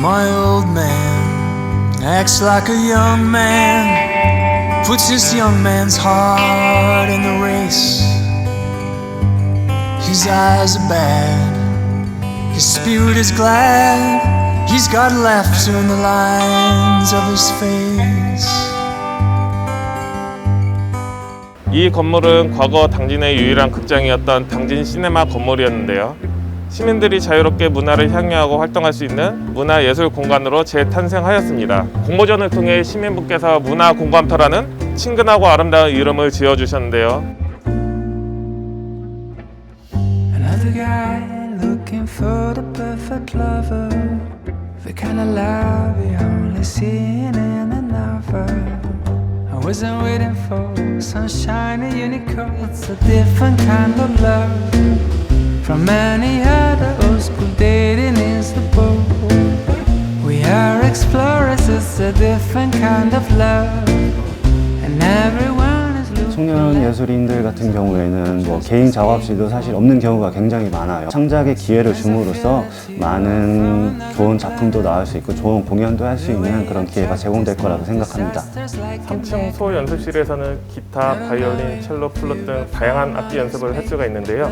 My old man acts like a young man, puts his young man's heart in the race. His eyes are bad, his spirit is glad. He's got laughter in the lines of his face. 이 건물은 과거 당진의 유일한 극장이었던 당진 시네마 건물이었는데요. 시민들이 자유롭게 문화를 향유하고 활동할 수 있는 문화예술 공간으로 재탄생하였습니다. 공모전을 통해 시민분께서 문화공감터라는 친근하고 아름다운 이름을 지어주셨는데요. From any different kind of love. And everyone is looking. 청년 예술인들 같은 경우에는 뭐 개인 작업실도 사실 없는 경우가 굉장히 많아요. 창작의 기회를 줌으로써 많은 좋은 작품도 나올 수 있고 좋은 공연도 할 수 있는 그런 기회가 제공될 거라고 생각합니다. 3층 소 연습실에서는 기타, 바이올린, 첼로, 플룻 등 다양한 악기 연습을 할 수가 있는데요.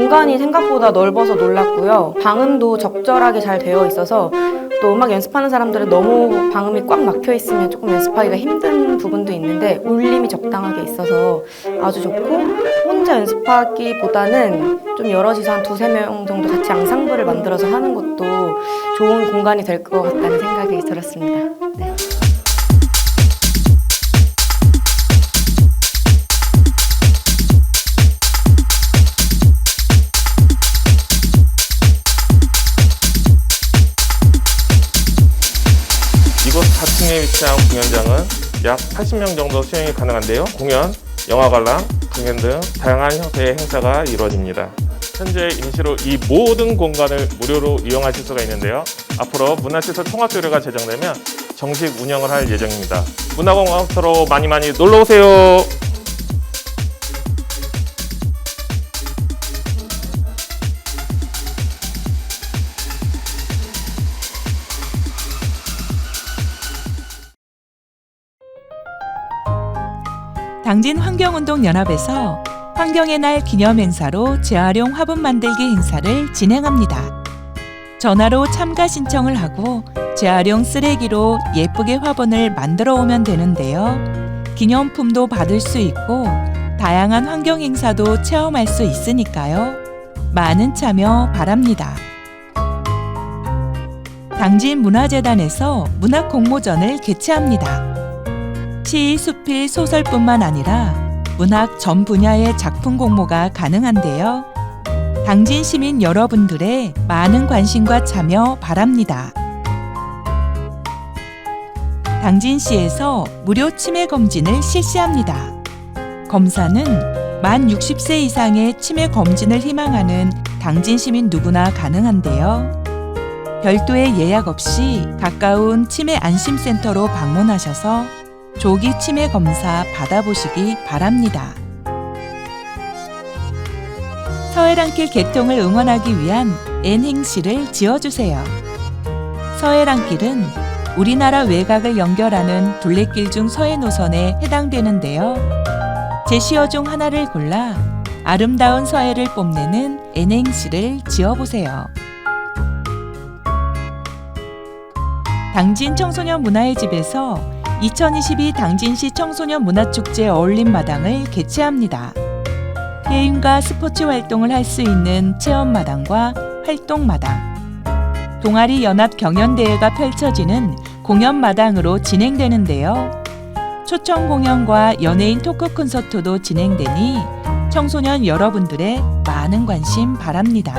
공간이 생각보다 넓어서 놀랐고요. 방음도 적절하게 잘 되어 있어서 또 음악 연습하는 사람들은 너무 방음이 꽉 막혀 있으면 조금 연습하기가 힘든 부분도 있는데 울림이 적당하게 있어서 아주 좋고 혼자 연습하기보다는 좀 여럿이서 한 두세 명 정도 같이 앙상블을 만들어서 하는 것도 좋은 공간이 될 것 같다는 생각이 들었습니다. 네. 4층에 위치한 공연장은 약 80명 정도 수용이 가능한데요. 공연, 영화 관람, 공연 등 다양한 형태의 행사가 이루어집니다. 현재 임시로 이 모든 공간을 무료로 이용하실 수가 있는데요. 앞으로 문화시설 통합조례가 제정되면 정식 운영을 할 예정입니다. 문화공항터로 많이 많이 놀러 오세요. 당진 환경운동연합에서 환경의 날 기념 행사로 재활용 화분 만들기 행사를 진행합니다. 전화로 참가 신청을 하고 재활용 쓰레기로 예쁘게 화분을 만들어 오면 되는데요. 기념품도 받을 수 있고 다양한 환경 행사도 체험할 수 있으니까요. 많은 참여 바랍니다. 당진 문화재단에서 문학 공모전을 개최합니다. 시, 수필, 소설뿐만 아니라 문학 전 분야의 작품 공모가 가능한데요. 당진 시민 여러분들의 많은 관심과 참여 바랍니다. 당진시에서 무료 치매 검진을 실시합니다. 검사는 만 60세 이상의 치매 검진을 희망하는 당진 시민 누구나 가능한데요. 별도의 예약 없이 가까운 치매 안심센터로 방문하셔서 조기 치매 검사 받아보시기 바랍니다. 서해랑길 개통을 응원하기 위한 N행시를 지어주세요. 서해랑길은 우리나라 외곽을 연결하는 둘레길 중 서해 노선에 해당되는데요. 제시어 중 하나를 골라 아름다운 서해를 뽐내는 N행시를 지어보세요. 당진 청소년 문화의 집에서 2022 당진시 청소년 문화축제 어울림마당을 개최합니다. 게임과 스포츠 활동을 할 수 있는 체험마당과 활동마당, 동아리 연합 경연대회가 펼쳐지는 공연마당으로 진행되는데요. 초청 공연과 연예인 토크 콘서트도 진행되니 청소년 여러분들의 많은 관심 바랍니다.